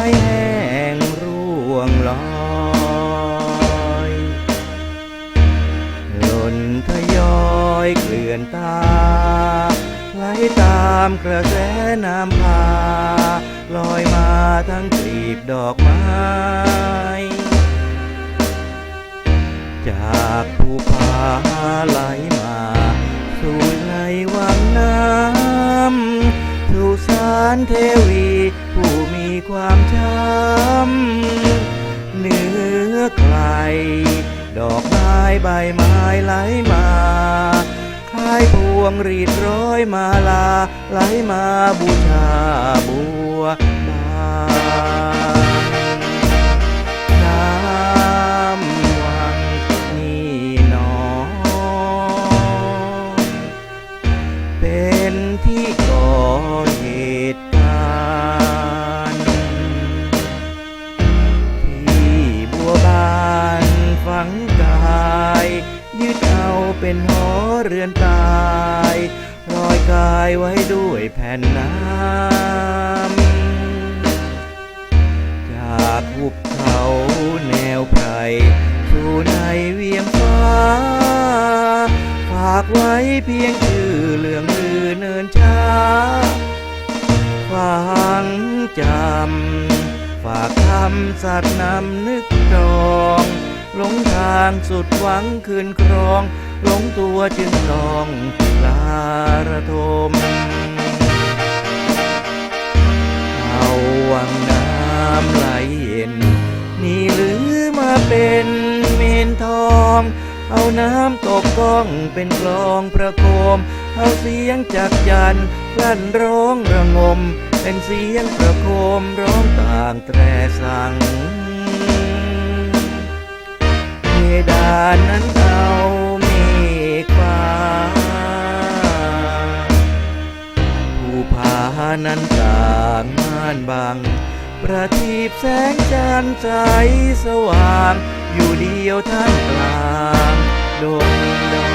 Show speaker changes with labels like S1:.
S1: ายแห้งร่วงลอยหล่นทยอยเกลื่อนตาไหลตามกระแสน้ำพาลอยมาทั้งกลีบดอกไม้ จากภูผาไหลมา สู่ไหลวังน้ำานเทวี ผู้มีความช้ำเหนือไกลดอกไม้ใบไม้ไหลมาคล้ายพวงรีดร้อยมาลาไหลมาบูชาบัว เป็นหอเรือนตายรอยกายไว้ด้วยแผ่นน้ำจากหุบเขาแนวไพรสู่ในเวียงฟ้า ฝากไว้เพียงชื่อเรื่องลือเนินช้าฟังจำ ฝากคำสัตย์นำนึกจอง หลงทางสุดหวังคืนครองหลงตัวจึงลองลาระทมเอาวังน้ำไหลเย็น นี่หรือมาเป็นเมนทอง เอาน้ำตกก้องเป็นกลองประโคม เอาเสียงจากยันลั่นร้องระงม เป็นเสียงประโคมร้องต่างแตรสั่งเพดานนั้น นั้นกลางม่านบางประทีปแสงจันทร์ใสสว่าง อยู่เดียวท่ามกลางดงด